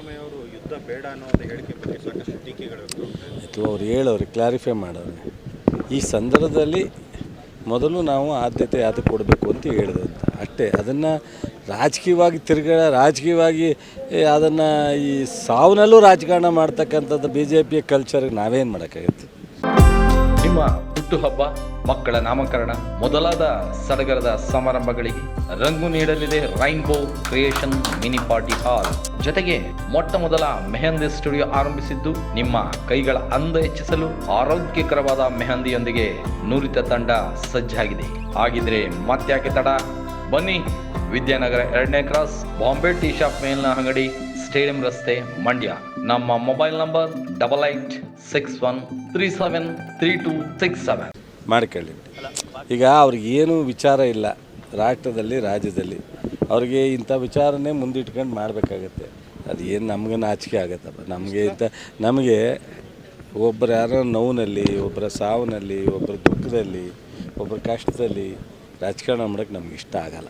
ಅವರು ಯುದ್ಧ ಬೇಡ ಅನ್ನೋ ಹೇಳಿಕೆ ಬಗ್ಗೆ ಸಾಕಷ್ಟು ಟೀಕೆಗಳು ಇದು ಅವ್ರು ಹೇಳೋರು ಕ್ಲಾರಿಫೈ ಮಾಡೋರು. ಈ ಸಂದರ್ಭದಲ್ಲಿ ಮೊದಲು ನಾವು ಆದ್ಯತೆ ಅದಕ್ಕೆ ಕೊಡಬೇಕು ಅಂತ ಹೇಳಿದಂತ ಅಷ್ಟೇ, ಅದನ್ನು ರಾಜಕೀಯವಾಗಿ ತಿರುಗಾ, ರಾಜಕೀಯವಾಗಿ ಅದನ್ನು ಈ ಸಾವನಲ್ಲೂ ರಾಜಕಾರಣ ಮಾಡ್ತಕ್ಕಂಥದ್ದು ಬಿ ಜೆ ಪಿಯ ಕಲ್ಚರ್ಗೆ ನಾವೇನು ಮಾಡೋಕ್ಕಾಗುತ್ತೆ? ಹುಟ್ಟುಹಬ್ಬ ಮಕ್ಕಳ ನಾಮಕರಣ, ಮೊದಲಾದ ಸಡಗರದ ಸಮಾರಂಭಗಳಿಗೆ ರಂಗು ನೀಡಲಿದೆ rainbow creation mini party hall. ಜೊತೆಗೆ ಮೊಟ್ಟ ಮೊದಲ ಮೆಹಂದಿ ಸ್ಟುಡಿಯೋ ಆರಂಭಿಸಿದ್ದು ನಿಮ್ಮ ಕೈಗಳ ಅಂದ ಹೆಚ್ಚಿಸಲು ಆರೋಗ್ಯಕರವಾದ ಮೆಹಂದಿಯೊಂದಿಗೆ ನುರಿತ ತಂಡ ಸಜ್ಜಾಗಿದೆ. ಹಾಗಿದ್ರೆ ಮತ್ತ್ಯಾಕೆ ತಡ? ಬನ್ನಿ ವಿದ್ಯಾನಗರ ಎರಡನೇ ಕ್ರಾಸ್ ಬಾಂಬೆ ಟೀ ಶಾಪ್ ಮೇಲಿನ ಅಂಗಡಿ, ಸ್ಟೇಡಿಯಂ ರಸ್ತೆ, ಮಂಡ್ಯ. ನಮ್ಮ mobile number double eight six one three seven three two six seven ಮಾಡ್ಕೊಳ್ಳಿ ಈಗ ಅವ್ರಿಗೆ ಏನು ವಿಚಾರ ಇಲ್ಲ, ರಾಷ್ಟ್ರದಲ್ಲಿ, ರಾಜ್ಯದಲ್ಲಿ, ಅವ್ರಿಗೆ ಇಂಥ ವಿಚಾರನೇ ಮುಂದಿಟ್ಕೊಂಡು ಮಾಡಬೇಕಾಗತ್ತೆ. ಅದು ಏನು ನಮ್ಗೆ ನಾಚಿಕೆ ಆಗತ್ತಪ್ಪ. ನಮಗೆ ಇಂಥ, ನಮಗೆ ಒಬ್ಬರು ಯಾರೋ ನೋವಿನಲ್ಲಿ ಒಬ್ಬರ ಸಾವಿನಲ್ಲಿ ಒಬ್ಬರ ದುಃಖದಲ್ಲಿ ಒಬ್ಬರ ಕಷ್ಟದಲ್ಲಿ ರಾಜಕಾರಣ ಮಾಡೋಕ್ಕೆ ನಮ್ಗೆ ಇಷ್ಟ ಆಗಲ್ಲ.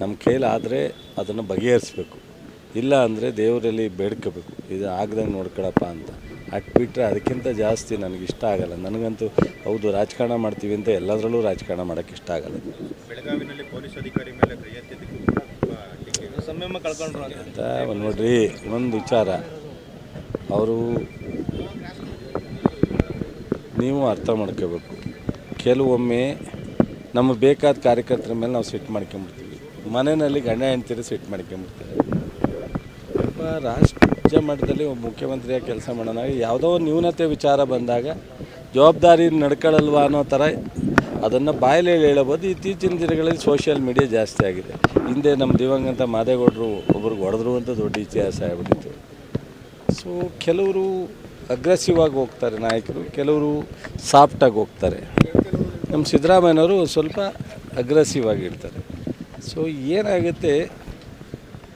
ನಮ್ಮ ಕೈಲಾದರೆ ಅದನ್ನು ಬಗೆಹರಿಸ್ಬೇಕು. ಇಲ್ಲ ಅಂದರೆ ದೇವರಲ್ಲಿ ಬೇಡ್ಕೋಬೇಕು. ಇದು ಆಗ್ದಂಗೆ ನೋಡ್ಕೊಳಪ್ಪ ಅಂತ. ಅಟ್ ಬಿಟ್ಟರೆ ಅದಕ್ಕಿಂತ ಜಾಸ್ತಿ ನನಗೆ ಇಷ್ಟ ಆಗಲ್ಲ. ನನಗಂತೂ ಹೌದು ರಾಜಕಾರಣ ಮಾಡ್ತೀವಿ ಅಂತ ಎಲ್ಲದರಲ್ಲೂ ರಾಜಕಾರಣ ಮಾಡೋಕ್ಕೆ ಇಷ್ಟ ಆಗಲ್ಲ. ಬೆಳಗಾವಿನಲ್ಲಿ ಪೊಲೀಸ್ ಅಧಿಕಾರಿ ಮೇಲೆ ಸಂಯಮ ಕಳ್ಕೊಂಡ್ರು ಅಂತ. ಒಂದ್ ನೋಡ್ರಿ ಒಂದು ವಿಚಾರ. ಅವರು ನೀವು ಅರ್ಥ ಮಾಡ್ಕೋಬೇಕು. ಕೆಲವೊಮ್ಮೆ ನಮಗೆ ಬೇಕಾದ ಕಾರ್ಯಕರ್ತರ ಮೇಲೆ ನಾವು ಸಿಟ್ಟು ಮಾಡ್ಕೊಂಬಿಡ್ತೀವಿ. ಮನೆಯಲ್ಲಿ ಗಂಡ ಹೆಂಡ್ತಿರು ಸಿಟ್ಟು ಮಾಡ್ಕೊಂಬಿಡ್ತಾರೆ. ಒಬ್ಬ ರಾಷ್ಟ್ರ ಮಟ್ಟದಲ್ಲಿ ಒಬ್ಬ ಮುಖ್ಯಮಂತ್ರಿಯಾಗಿ ಕೆಲಸ ಮಾಡೋಣ. ಯಾವುದೋ ಒಂದು ನ್ಯೂನತೆ ವಿಚಾರ ಬಂದಾಗ ಜವಾಬ್ದಾರಿ ನಡ್ಕೊಳ್ಳಲ್ವಾ ಅನ್ನೋ ಥರ ಅದನ್ನು ಬಾಯಲ್ಲಿ ಹೇಳಬಹುದು. ಇತ್ತೀಚಿನ ದಿನಗಳಲ್ಲಿ ಸೋಷಿಯಲ್ ಮೀಡಿಯಾ ಜಾಸ್ತಿ ಆಗಿದೆ. ಹಿಂದೆ ನಮ್ಮ ದಿವಂಗತ ಮಾದೇಗೌಡರು ಒಬ್ರಿಗೆ ಹೊಡೆದ್ರು ಅಂತ ದೊಡ್ಡ ಇತಿಹಾಸ ಆಗಿಬಿಟ್ಟಿತ್ತು. ಸೊ ಕೆಲವರು ಅಗ್ರೆಸಿವ್ ಆಗಿ ಹೋಗ್ತಾರೆ ನಾಯಕರು, ಕೆಲವರು ಸಾಫ್ಟಾಗಿ ಹೋಗ್ತಾರೆ. ನಮ್ಮ ಸಿದ್ದರಾಮಯ್ಯನವರು ಸ್ವಲ್ಪ ಅಗ್ರೆಸಿವ್ ಆಗಿರ್ತಾರೆ ಸೊ ಏನಾಗುತ್ತೆ?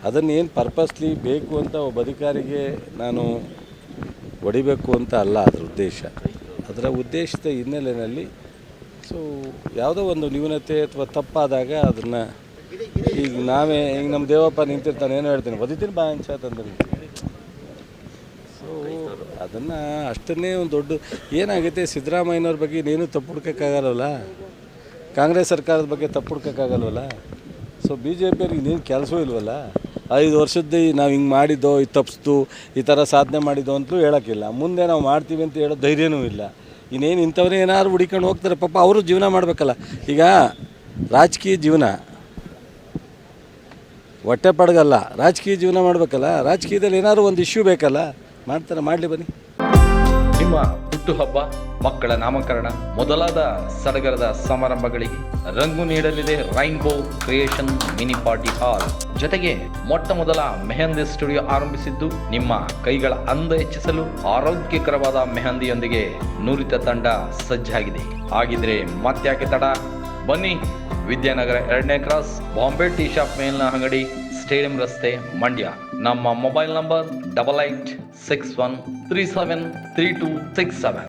ಅದನ್ನು ಏನು ಪರ್ಪಸ್ಲಿ ಬೇಕು ಅಂತ ಒಬ್ಬ ಅಧಿಕಾರಿಗೆ ನಾನು ಹೊಡಿಬೇಕು ಅಂತ ಅಲ್ಲ, ಅದರ ಉದ್ದೇಶ. ಅದರ ಉದ್ದೇಶದ ಹಿನ್ನೆಲೆಯಲ್ಲಿ ಸೊ ಯಾವುದೋ ಒಂದು ನ್ಯೂನತೆ ಅಥವಾ ತಪ್ಪಾದಾಗ ಅದನ್ನು ಈಗ ನಾವೇ, ಈಗ ನಮ್ಮ ದೇವಪ್ಪ ನಿಂತಿರ್ತಾನೆ, ಏನು ಹೇಳ್ತೀನಿ ಬದಿತೀನಿ ಬಾ ಅಂಚ ತಂದ್ರೆ ಸೊ ಅದನ್ನು ಅಷ್ಟನ್ನೇ ಒಂದು ದೊಡ್ಡ, ಏನಾಗುತ್ತೆ, ಸಿದ್ದರಾಮಯ್ಯನವ್ರ ಬಗ್ಗೆ ನೀನು ತಪ್ಪು ಹುಡ್ಕೋಕ್ಕಾಗಲ್ವಲ್ಲ ಕಾಂಗ್ರೆಸ್ ಸರ್ಕಾರದ ಬಗ್ಗೆ ತಪ್ಪು ಹುಡ್ಕೋಕ್ಕಾಗಲ್ವಲ್ಲ ಸೊ ಬಿ ಜೆ ಪಿಯವ್ರಿಗೆ ನೀನು ಕೆಲಸವೂ ಇಲ್ವಲ್ಲ? ಐದು ವರ್ಷದ್ದು ನಾವು ಹಿಂಗೆ ಮಾಡಿದ್ದೋ, ಈ ತಪ್ಪಿಸ್ತು ಈ ಥರ ಸಾಧನೆ ಮಾಡಿದ್ದೋ ಅಂತಲೂ ಹೇಳೋಕ್ಕಿಲ್ಲ. ಮುಂದೆ ನಾವು ಮಾಡ್ತೀವಿ ಅಂತ ಹೇಳೋ ಧೈರ್ಯನೂ ಇಲ್ಲ. ಇನ್ನೇನು ಇಂಥವ್ರೇ ಏನಾದ್ರು ಹುಡಿಕೊಂಡು ಹೋಗ್ತಾರೆ, ಪಾಪ ಅವರು ಜೀವನ ಮಾಡಬೇಕಲ್ಲ. ಈಗ ರಾಜಕೀಯ ಜೀವನ, ಹೊಟ್ಟೆ ಪಡಗಲ್ಲ. ರಾಜಕೀಯ ಜೀವನ ಮಾಡಬೇಕಲ್ಲ. ರಾಜಕೀಯದಲ್ಲಿ ಏನಾದ್ರು ಒಂದು ಇಶ್ಯೂ ಬೇಕಲ್ಲ. ಮಾಡ್ತಾರೆ, ಮಾಡಲಿ ಬನ್ನಿ. ನಿಮ್ಮ ಹುಟ್ಟುಹಬ್ಬ ಮಕ್ಕಳ ನಾಮಕರಣ, ಮೊದಲಾದ ಸಡಗರದ ಸಮಾರಂಭಗಳಿಗೆ ರಂಗು ನೀಡಲಿದೆ rainbow creation mini party hall. ಜೊತೆಗೆ ಮೊಟ್ಟ ಮೊದಲ ಮೆಹಂದಿ ಸ್ಟುಡಿಯೋ ಆರಂಭಿಸಿದ್ದು ನಿಮ್ಮ ಕೈಗಳ ಅಂದ ಹೆಚ್ಚಿಸಲು ಆರೋಗ್ಯಕರವಾದ ಮೆಹಂದಿಯೊಂದಿಗೆ ನುರಿತ ತಂಡ ಸಜ್ಜಾಗಿದೆ. ಹಾಗಿದ್ರೆ ಮತ್ತ್ಯಾಕೆ ತಡ? ಬನ್ನಿ ವಿದ್ಯಾನಗರ ಎರಡನೇ ಕ್ರಾಸ್ ಬಾಂಬೆ ಟೀ ಶಾಪ್ ಮೇಲಿನ ಅಂಗಡಿ, ಸ್ಟೇಡಿಯಂ ರಸ್ತೆ, ಮಂಡ್ಯ. ನಮ್ಮ mobile number double eight six one three seven three two six seven.